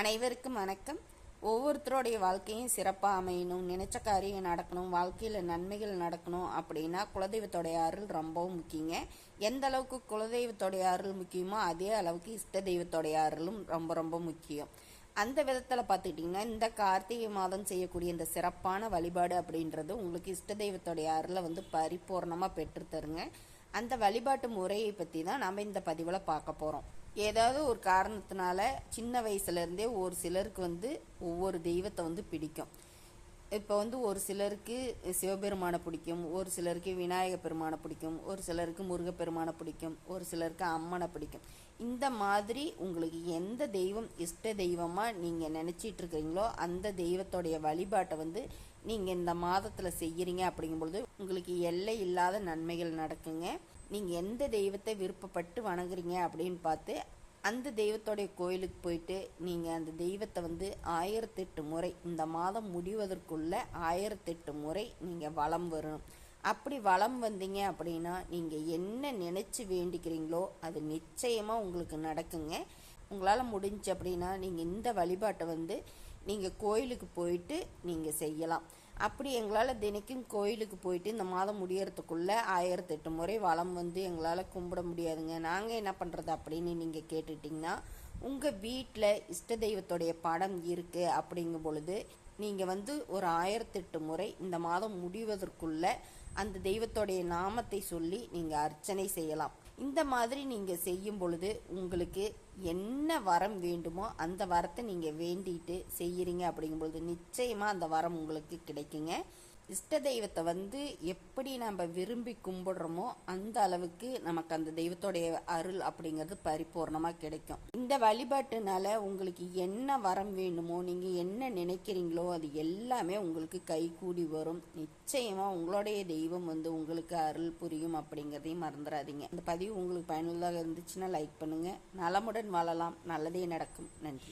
அனைவருக்கும் வணக்கம். ஒவ்வொருத்தருடைய வாழ்க்கையும் சிறப்பாக அமையணும் நினைச்ச காரியம் நடக்கணும் வாழ்க்கையில் நன்மைகள் நடக்கணும் அப்படின்னா குலதெய்வத்தோடைய அருள் ரொம்பவும் முக்கியங்க. எந்த அளவுக்கு குலதெய்வத்தோடைய அருள் முக்கியமோ அதே அளவுக்கு இஷ்ட தெய்வத்தோடைய அருளும் ரொம்ப ரொம்ப முக்கியம். அந்த விதத்தில் பார்த்துக்கிட்டிங்கன்னா இந்த கார்த்திகை மாதம் செய்யக்கூடிய இந்த சிறப்பான வழிபாடு அப்படின்றது உங்களுக்கு இஷ்ட தெய்வத்தோடைய அருளை வந்து பரிபூர்ணமாக பெற்றுத்தருங்க. அந்த வழிபாட்டு முறையை பற்றி தான் நம்ம இந்த பதிவில் பார்க்க போகிறோம் ஏதாவது ஒரு காரணத்தினால சின்ன வயசுலேருந்தே ஒரு சிலருக்கு வந்து ஒவ்வொரு தெய்வத்தை வந்து பிடிக்கும். இப்போ வந்து ஒரு சிலருக்கு சிவபெருமானை பிடிக்கும் ஒரு சிலருக்கு விநாயக பெருமானை பிடிக்கும் ஒரு சிலருக்கு முருகப்பெருமானை பிடிக்கும் ஒரு சிலருக்கு அம்மனை பிடிக்கும். இந்த மாதிரி உங்களுக்கு எந்த தெய்வம் இஷ்ட தெய்வமாக நீங்கள் நினச்சிட்டு இருக்கிறீங்களோ அந்த தெய்வத்தோடைய வழிபாட்டை வந்து நீங்கள் இந்த மாதத்தில் செய்கிறீங்க அப்படிங்கும்பொழுது உங்களுக்கு எல்லை இல்லாத நன்மைகள் நடக்குங்க. நீங்கள் எந்த தெய்வத்தை விருப்பப்பட்டு வணங்குறீங்க அப்படின்னு பார்த்து அந்த தெய்வத்தோடைய கோயிலுக்கு போயிட்டு நீங்கள் அந்த தெய்வத்தை வந்து ஆயிரத்தெட்டு முறை இந்த மாதம் முடிவதற்குள்ள ஆயிரத்தெட்டு முறை நீங்கள் வளம் வரணும். அப்படி வளம் வந்தீங்க அப்படின்னா நீங்கள் என்ன நினச்சி வேண்டிக்கிறீங்களோ அது நிச்சயமாக உங்களுக்கு நடக்குங்க. உங்களால் முடிஞ்சு அப்படின்னா நீங்கள் இந்த வழிபாட்டை வந்து நீங்கள் கோயிலுக்கு போயிட்டு நீங்கள் செய்யலாம். அப்படி எங்களால் தினைக்கும் கோயிலுக்கு போயிட்டு இந்த மாதம் முடியறதுக்குள்ளே ஆயிரத்தெட்டு முறை வளம் வந்து எங்களால் கும்பிட முடியாதுங்க. நாங்கள் என்ன பண்ணுறது அப்படின்னு நீங்கள் கேட்டுட்டிங்கன்னா உங்கள் வீட்டில் இஷ்ட தெய்வத்துடைய படம் இருக்குது அப்படிங்கும் பொழுது நீங்கள் வந்து ஒரு ஆயிரத்தெட்டு முறை இந்த மாதம் முடிவதற்குள்ளே அந்த தெய்வத்துடைய நாமத்தை சொல்லி நீங்கள் அர்ச்சனை செய்யலாம். இந்த மாதிரி நீங்கள் செய்யும் பொழுது உங்களுக்கு என்ன வரம் வேண்டுமோ அந்த வரத்தை நீங்கள் வேண்டிட்டு செய்கிறீங்க அப்படிங்கும்பொழுது நிச்சயமாக அந்த வரம் உங்களுக்கு கிடைக்குங்க. இஷ்ட தெய்வத்தை வந்து எப்படி நம்ம விரும்பி கும்பிடுறோமோ அந்த அளவுக்கு நமக்கு அந்த தெய்வத்தோடைய அருள் அப்படிங்கிறது பரிபூர்ணமாக கிடைக்கும். இந்த வழிபாட்டுனால உங்களுக்கு என்ன வரம் வேணுமோ நீங்கள் என்ன நினைக்கிறீங்களோ அது எல்லாமே உங்களுக்கு கைகூடி வரும். நிச்சயமாக உங்களுடைய தெய்வம் வந்து உங்களுக்கு அருள் புரியும் அப்படிங்கிறதையும் மறந்துடாதீங்க. இந்த பதிவு உங்களுக்கு பயனுள்ளதாக இருந்துச்சுன்னா லைக் பண்ணுங்கள் நலமுடன் வாழலாம். நல்லதே நடக்கும். நன்றி.